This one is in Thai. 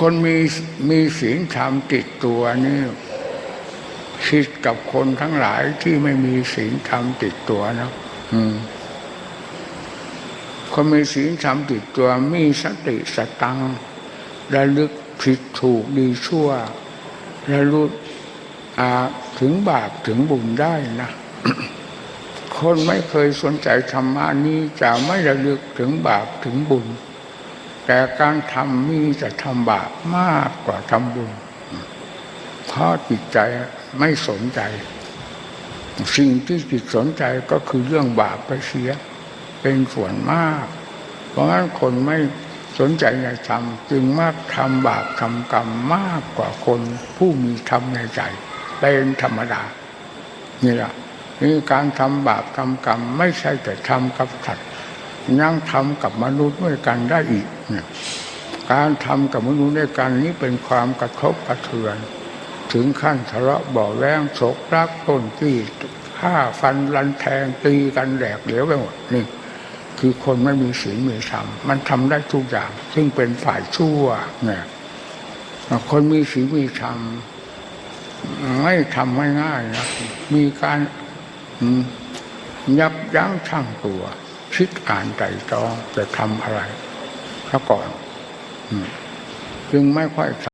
คนมีมีศีลธรรมติดตัวนี่คิดกับคนทั้งหลายที่ไม่มีศีลธรรมติดตัวนะอืมคนมีศีลธรรมติดตัวมีสติสตังระลึกผิดถูกดีชั่วระลึกถึงบาปถึงบุญได้นะคนไม่เคยสนใจธรรมะนี้จะไม่ระลึกถึงบาปถึงบุญ แต่การทำมีจะทำบาปมากกว่าทำบุญเพราะจิตใจไม่สนใจ สิ่งที่จิตสนใจก็คือเรื่องบาปไปเสีย เป็นส่วนมาก เพราะงั้นคนไม่สนใจในธรรมจึงมากทำบาปทำกรรมมากกว่าคนผู้มีธรรมในใจเป็นธรรมดา นี่แหละนี่การทำบาปทำกรรมไม่ใช่แต่ทำกับสัตว์ยังทำกับมนุษย์ด้วยกันได้อีก เนี่ยการทำกับมนุษย์ด้วยกันนี้เป็นความกระทบกระเทือน ถึงขั้นทะเลาะเบ่อแวงโศกรักต้นที่ฆ่าฟันรันแทงตีกันแหลกเหลวไปหมดนี่คือคนไม่มีศีลมีธรรมมันทำได้ทุกอย่าง ซึ่งเป็นฝ่ายชั่วเนี่ยคนมีศีลมีธรรมไม่ทำไม่ง่ายนะมีการยับยั้งชั่งตัวคิดอ่านไตรตรองจะทำอะไร ซะก่อน จึงไม่ค่อย